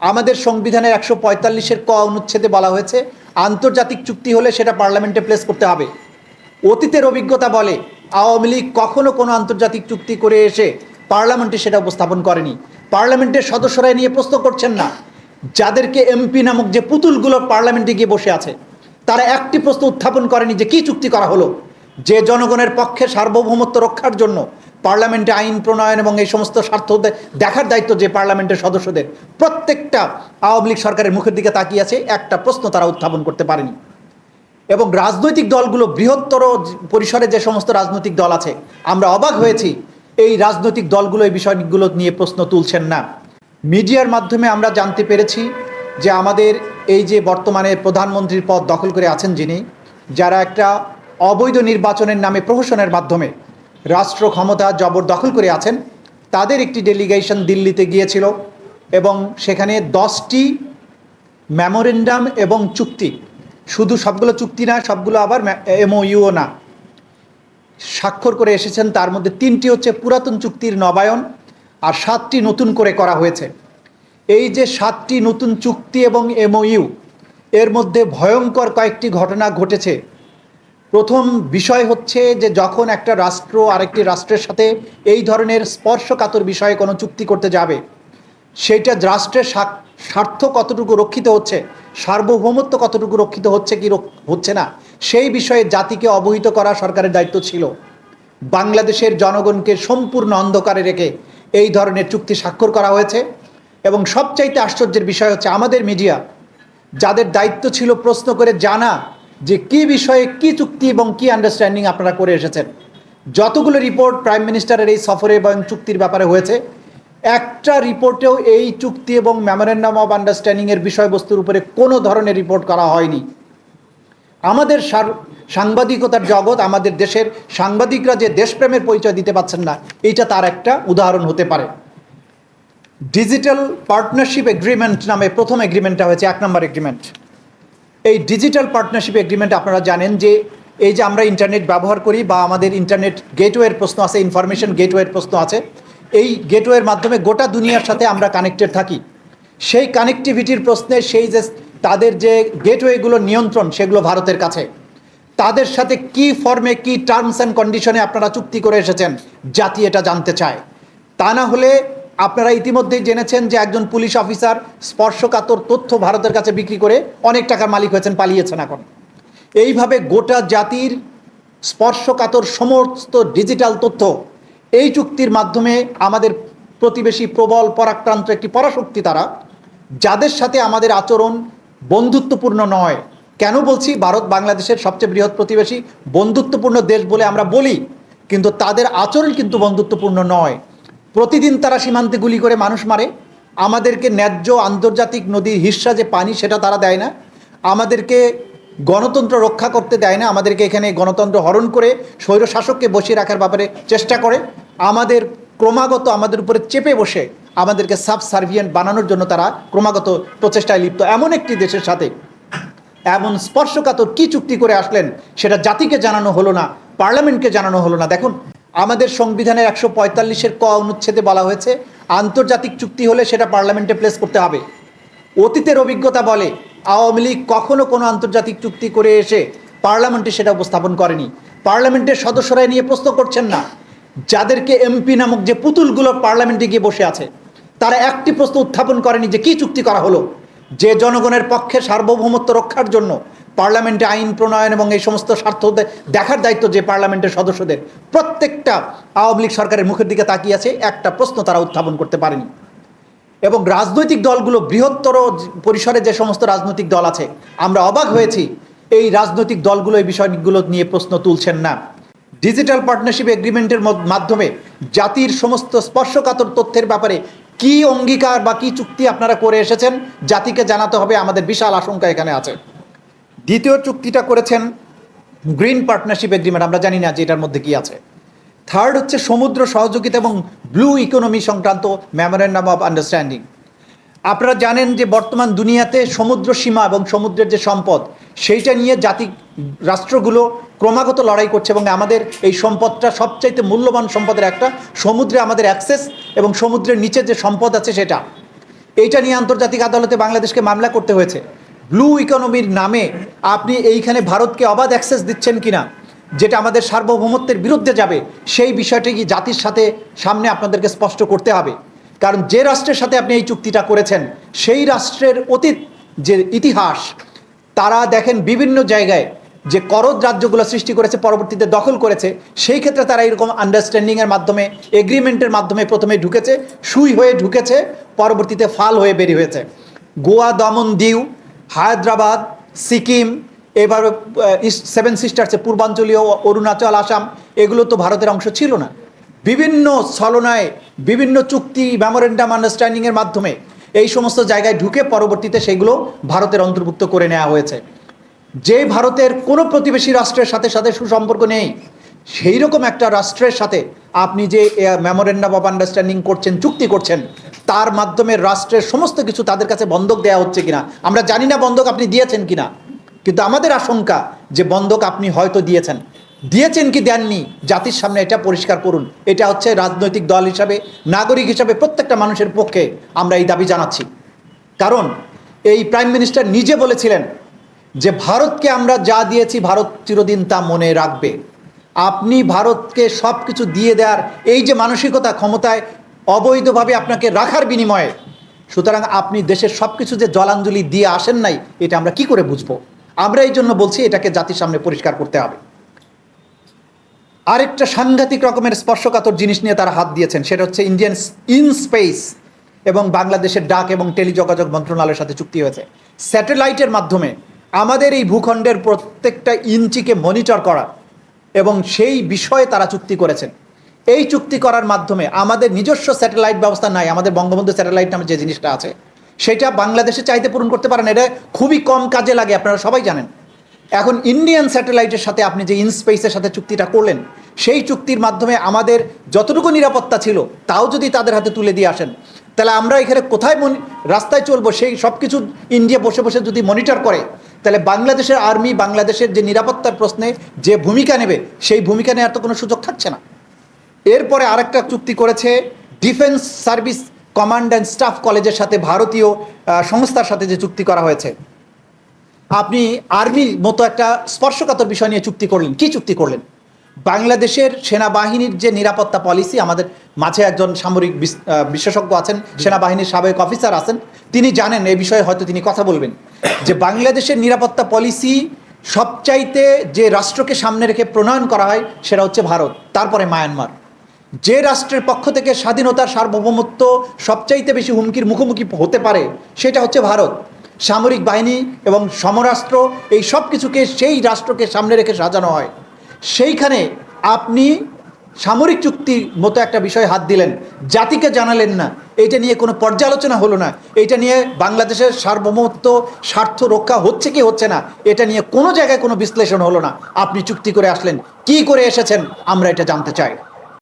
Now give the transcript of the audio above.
আমাদের সংবিধানের একশো পঁয়তাল্লিশের ক অনুচ্ছেদে বলা হয়েছে, আন্তর্জাতিক চুক্তি হলে সেটা পার্লামেন্টে প্লেস করতে হবে। অতীতের অভিজ্ঞতা বলে আওয়ামী লীগ কখনো কোনো আন্তর্জাতিক চুক্তি করে এসে পার্লামেন্টে সেটা উপস্থাপন করেনি। পার্লামেন্টের সদস্যরা এ নিয়ে প্রশ্ন করছেন না। যাদেরকে এমপি নামক যে পুতুলগুলো পার্লামেন্টে গিয়ে বসে আছে, তারা একটি প্রশ্ন উত্থাপন করেনি যে কি চুক্তি করা হলো? যে জনগণের পক্ষে সার্বভৌমত্ব রক্ষার জন্য পার্লামেন্টে আইন প্রণয়ন এবং এই সমস্ত স্বার্থ দেখার দায়িত্ব যে পার্লামেন্টের সদস্যদের, প্রত্যেকটা আওয়ামী লীগ সরকারের মুখের দিকে তাকিয়ে আছে, একটা প্রশ্ন তারা উত্থাপন করতে পারেনি। এবং রাজনৈতিক দলগুলো বৃহত্তর পরিসরে যে সমস্ত রাজনৈতিক দল আছে, আমরা অবাক হয়েছি, এই রাজনৈতিক দলগুলো এই বিষয়গুলো নিয়ে প্রশ্ন তুলছেন না। মিডিয়ার মাধ্যমে আমরা জানতে পেরেছি যে আমাদের এই যে বর্তমানে প্রধানমন্ত্রীর পদ দখল করে আছেন যিনি, যারা একটা অবৈধ নির্বাচনের নামে প্রহসনের মাধ্যমে রাষ্ট্র ক্ষমতা জবরদখল করে আছেন। তাদের একটি ডেলিগেশন দিল্লিতে গিয়েছিল এবং সেখানে দশটি মেমোরেন্ডাম এবং চুক্তি। শুধু সবগুলো চুক্তি না, সবগুলো আবার এমওইউও না। স্বাক্ষর করে এসেছেন, তার মধ্যে তিনটি হচ্ছে পুরাতন চুক্তির নবায়ন আর সাতটি নতুন করে করা হয়েছে। এই যে সাতটি নতুন চুক্তি এবং এমওইউ এর মধ্যে ভয়ঙ্কর কয়েকটি ঘটনা ঘটেছে। প্রথম বিষয় হচ্ছে যে যখন একটা রাষ্ট্র আরেকটি রাষ্ট্রের সাথে এই ধরনের স্পর্শকাতর বিষয়ে কোনো চুক্তি করতে যাবে সেইটা রাষ্ট্রের স্বার্থ কতটুকু রক্ষিত হচ্ছে, সার্বভৌমত্ব কতটুকু রক্ষিত হচ্ছে কি হচ্ছে না, সেই বিষয়ে জাতিকে অবহিত করা সরকারের দায়িত্ব ছিল। বাংলাদেশের জনগণকে সম্পূর্ণ অন্ধকারে রেখে এই ধরনের চুক্তি স্বাক্ষর করা হয়েছে এবং সবচাইতে আশ্চর্যের বিষয় হচ্ছে আমাদের মিডিয়া, যাদের দায়িত্ব ছিল প্রশ্ন করে জানা যে কি বিষয়ে কি চুক্তি এবং কি আন্ডারস্ট্যান্ডিং আপনারা করে এসেছেন। যতগুলো রিপোর্ট প্রাইম মিনিস্টারের এই সফরে এবং চুক্তির ব্যাপারে হয়েছে, একটা রিপোর্টেও এই চুক্তি এবং মেমোরেন্ডাম অফ আন্ডারস্ট্যান্ডিংয়ের বিষয়বস্তুর উপরে কোনো ধরনের রিপোর্ট করা হয়নি। আমাদের সাংবাদিকতার জগৎ, আমাদের দেশের সাংবাদিকরা যে দেশপ্রেমের পরিচয় দিতে পারছেন না, এইটা তার একটা উদাহরণ হতে পারে। ডিজিটাল পার্টনারশিপ এগ্রিমেন্ট নামে প্রথম এগ্রিমেন্টটা হয়েছে, এক নম্বর এগ্রিমেন্ট এই ডিজিটাল পার্টনারশিপ এগ্রিমেন্ট আপনারা জানেন যে এই যে আমরা ইন্টারনেট ব্যবহার করি বা আমাদের ইন্টারনেট গেটওয়ের প্রশ্ন আছে ইনফরমেশন গেটওয়ের প্রশ্ন আছে, এই গেটওয়ের মাধ্যমে গোটা দুনিয়ার সাথে আমরা কানেক্টেড থাকি। সেই কানেক্টিভিটির প্রশ্নে সেই যে তাদের যে গেটওয়েগুলো নিয়ন্ত্রণ, সেগুলো ভারতের কাছে। তাদের সাথে কি ফর্মে কি টার্মস অ্যান্ড কন্ডিশনে আপনারা চুক্তি করে এসেছেন, জাতি এটা জানতে চায়। তা না হলে আপনারা ইতিমধ্যেই জেনেছেন যে একজন পুলিশ অফিসার স্পর্শকাতর তথ্য ভারতের কাছে বিক্রি করে অনেক টাকার মালিক হয়েছেন, পালিয়েছেন এখন। এইভাবে গোটা জাতির স্পর্শকাতর সমস্ত ডিজিটাল তথ্য এই চুক্তির মাধ্যমে আমাদের প্রতিবেশী প্রবল পরাক্রান্ত একটি পরাশক্তি তারা, যাদের সাথে আমাদের আচরণ বন্ধুত্বপূর্ণ নয়। কেন বলছি? ভারত বাংলাদেশের সবচেয়ে বৃহৎ প্রতিবেশী বন্ধুত্বপূর্ণ দেশ বলে আমরা বলি, কিন্তু তাদের আচরণ কিন্তু বন্ধুত্বপূর্ণ নয়। প্রতিদিন তারা সীমান্তে গুলি করে মানুষ মারে। আমাদেরকে ন্যায্য আন্তর্জাতিক নদীর হিস্সা যে পানি, সেটা তারা দেয় না। আমাদেরকে গণতন্ত্র রক্ষা করতে দেয় না। আমাদেরকে এখানে গণতন্ত্র হরণ করে স্বৈরশাসককে বসিয়ে রাখার ব্যাপারে চেষ্টা করে। আমাদের ক্রমাগত আমাদের উপরে চেপে বসে আমাদেরকে সাব সার্ভিয়েন্ট বানানোর জন্য তারা ক্রমাগত প্রচেষ্টায় লিপ্ত। এমন একটি দেশের সাথে এমন স্পর্শকাতর কি চুক্তি করে আসলেন, সেটা জাতিকে জানানো হলো না, পার্লামেন্টকে জানানো হলো না। দেখুন আমাদের সংবিধানের একশো পঁয়তাল্লিশের ক অনুচ্ছেদে বলা হয়েছে, আন্তর্জাতিক চুক্তি হলে সেটা পার্লামেন্টে প্লেস করতে হবে। অতীতের অভিজ্ঞতা বলে আওয়ামী লীগ কখনো কোনো আন্তর্জাতিক চুক্তি করে এসে পার্লামেন্টে সেটা উপস্থাপন করেনি। পার্লামেন্টের সদস্যরা এ নিয়ে প্রশ্ন করছেন না, যাদেরকে এমপি নামক যে পুতুলগুলো পার্লামেন্টে গিয়ে বসে আছে, তারা একটি প্রশ্ন উত্থাপন করেনি যে কি চুক্তি করা হলো? যে জনগণের পক্ষে সার্বভৌমত্ব রক্ষার জন্য পার্লামেন্টে আইন প্রণয়ন এবং এই সমস্ত স্বার্থ দেখার দায়িত্ব যে পার্লামেন্টের সদস্যদের, প্রত্যেকটা আওয়ামী লীগ সরকারের মুখের দিকে তাকিয়ে আছে, একটা প্রশ্ন তারা উত্থাপন করতে পারেনি। এবং রাজনৈতিক দলগুলো বৃহত্তর পরিসরে যে সমস্ত রাজনৈতিক দল আছে, আমরা অবাক হয়েছি, এই রাজনৈতিক দলগুলো এই বিষয়গুলো নিয়ে প্রশ্ন তুলছেন না। ডিজিটাল পার্টনারশিপ এগ্রিমেন্টের মাধ্যমে জাতির সমস্ত স্পর্শকাতর তথ্যের ব্যাপারে কি অঙ্গীকার বা কি চুক্তি আপনারা করে এসেছেন, জাতিকে জানাতে হবে আমাদের বিশাল আশঙ্কা এখানে আছে। দ্বিতীয় চুক্তিটা করেছেন গ্রিন পার্টনারশিপ এগ্রিমেন্ট, আমরা জানি না যে এটার মধ্যে কি আছে। থার্ড হচ্ছে সমুদ্র সহযোগিতা এবং ব্লু ইকোনমি সংক্রান্ত মেমোরেন্ডাম অফ আন্ডারস্ট্যান্ডিং আপনারা জানেন যে বর্তমান দুনিয়াতে সমুদ্র সীমা এবং সমুদ্রের যে সম্পদ, সেইটা নিয়ে জাতি, রাষ্ট্রগুলো ক্রমাগত লড়াই করছে এবং আমাদের এই সম্পদটা সবচাইতে মূল্যবান সম্পদের একটা, সমুদ্রে আমাদের অ্যাক্সেস এবং সমুদ্রের নিচে যে সম্পদ আছে সেটা। এইটা নিয়ে আন্তর্জাতিক আদালতে বাংলাদেশকে মামলা করতে হয়েছে। ব্লু ইকোনমির নামে আপনি এইখানে ভারতকে অবাধ অ্যাক্সেস দিচ্ছেন কিনা, যেটা আমাদের সার্বভৌমত্বের বিরুদ্ধে যাবে, সেই বিষয়টি কি জাতির সাথে সামনে আপনাদেরকে স্পষ্ট করতে হবে। কারণ যে রাষ্ট্রের সাথে আপনি এই চুক্তিটা করেছেন, সেই রাষ্ট্রের অতীত যে ইতিহাস, তারা দেখেন বিভিন্ন জায়গায় যে করদ রাজ্যগুলো সৃষ্টি করেছে, পরবর্তীতে দখল করেছে, সেই ক্ষেত্রে তারা এরকম আন্ডারস্ট্যান্ডিংয়ের মাধ্যমে এগ্রিমেন্টের মাধ্যমে প্রথমে ঢুকেছে, সুই হয়ে ঢুকেছে, পরবর্তীতে ফাল হয়ে বেরিয়ে হয়েছে। গোয়া দমন দিউ হায়দ্রাবাদ, সিকিম, এবার সেভেন সিস্টার্সে পূর্বাঞ্চলীয় অরুণাচল, আসাম, এগুলো তো ভারতের অংশ ছিল না। বিভিন্ন ছলনায়, বিভিন্ন চুক্তি মেমোরেন্ডাম আন্ডারস্ট্যান্ডিংয়ের মাধ্যমে এই সমস্ত জায়গায় ঢুকে পরবর্তীতে সেগুলো ভারতের অন্তর্ভুক্ত করে নেওয়া হয়েছে। যে ভারতের কোনো প্রতিবেশী রাষ্ট্রের সাথে সাথে সুসম্পর্ক নেই সেই রকম একটা রাষ্ট্রের সাথে আপনি যে মেমোরেন্ডাম অফ আন্ডারস্ট্যান্ডিং করছেন, চুক্তি করছেন তার মাধ্যমে রাষ্ট্রের সমস্ত কিছু তাদের কাছে বন্ধক দেওয়া হচ্ছে কিনা? আমরা জানি না বন্ধক আপনি দিয়েছেন কিনা। কিন্তু আমাদের আশঙ্কা যে বন্ধক আপনি হয়তো দিয়েছেন। দিয়েছেন কি দেননি? জাতির সামনে এটা পরিষ্কার করুন। এটা হচ্ছে রাজনৈতিক দল হিসাবে, নাগরিক হিসাবে প্রত্যেকটা মানুষের পক্ষে আমরা এই দাবি জানাচ্ছি। কারণ এই প্রাইম মিনিস্টার নিজে বলেছিলেন যে ভারতকে আমরা যা দিয়েছি, ভারত চিরদিন তা মনে রাখবে। আপনি ভারতকে সব কিছু দিয়ে দেওয়ার এই যে মানসিকতা ক্ষমতায় অবৈধভাবে আপনাকে রাখার বিনিময়ে। সুতরাং আপনি দেশের সব কিছু যে জলাঞ্জলি দিয়ে আসেন নাই, এটা আমরা কি করে বুঝব? আমরা এই জন্য বলছি এটাকে জাতির সামনে পরিষ্কার করতে হবে। আরেকটা সাংঘাতিক রকমের স্পর্শকাতর জিনিস নিয়ে তারা হাত দিয়েছেন, সেটা হচ্ছে ইন্ডিয়ান ইন স্পেস এবং বাংলাদেশের ডাক এবং টেলিযোগাযোগ মন্ত্রণালয়ের সাথে চুক্তি হয়েছে। স্যাটেলাইটের মাধ্যমে আমাদের এই ভূখণ্ডের প্রত্যেকটা ইঞ্চিকে মনিটর করা এবং সেই বিষয়ে তারা চুক্তি করেছেন। এই চুক্তি করার মাধ্যমে আমাদের নিজস্ব স্যাটেলাইট ব্যবস্থা নাই, আমাদের বঙ্গবন্ধু স্যাটেলাইট নামে যে জিনিসটা আছে, সেটা বাংলাদেশে চাইতে পূরণ করতে পারেন। এটা খুবই কম কাজে লাগে, আপনারা সবাই জানেন। এখন ইন্ডিয়ান স্যাটেলাইটের সাথে আপনি যে ইনস্পেসের সাথে চুক্তিটা করলেন, সেই চুক্তির মাধ্যমে আমাদের যতটুকু নিরাপত্তা ছিল, তাও যদি তাদের হাতে তুলে দিয়ে আসেন, তাহলে আমরা এখানে কোথায় রাস্তায় চলবো, সেই সব কিছু ইন্ডিয়া বসে বসে যদি মনিটর করে, তাহলে বাংলাদেশের আর্মি, বাংলাদেশের যে নিরাপত্তার প্রশ্নে যে ভূমিকা নেবে, সেই ভূমিকা নেওয়ার তো কোনো সুযোগ থাকছে না। এরপরে আরেকটা চুক্তি করেছে defence service command and staff কলেজের সাথে ভারতীয় সংস্থার সাথে যে চুক্তি করা হয়েছে। আপনি আর্মির মতো একটা স্পর্শকাতর বিষয় নিয়ে চুক্তি করলেন। কি চুক্তি করলেন? বাংলাদেশের সেনাবাহিনীর যে নিরাপত্তা পলিসি, আমাদের মাঝে একজন সামরিক বিশেষজ্ঞ আছেন, সেনাবাহিনীর সাবেক অফিসার আছেন, তিনি জানেন, এই বিষয়ে হয়তো তিনি কথা বলবেন, যে বাংলাদেশের নিরাপত্তা পলিসি সবচাইতে যে রাষ্ট্রকে সামনে রেখে প্রণয়ন করা হয়, সেটা হচ্ছে ভারত, তারপরে মায়ানমার। যে রাষ্ট্রের পক্ষ থেকে স্বাধীনতার সার্বভৌমত্ব সবচাইতে বেশি হুমকির মুখোমুখি হতে পারে, সেটা হচ্ছে ভারত। সামরিক বাহিনী এবং সমরাষ্ট্র এই সব কিছুকে সেই রাষ্ট্রকে সামনে রেখে সাজানো হয়। সেইখানে আপনি সামরিক চুক্তির মতো একটা বিষয় হাত দিলেন, জাতিকে জানালেন না। এইটা নিয়ে কোনো পর্যালোচনা হলো না। এটা নিয়ে বাংলাদেশের সার্বভৌমত্ব স্বার্থ রক্ষা হচ্ছে কি হচ্ছে না, এটা নিয়ে কোনো জায়গায় কোনো বিশ্লেষণ হলো না। আপনি চুক্তি করে আসলেন, কি করে এসেছেন, আমরা এটা জানতে চাই।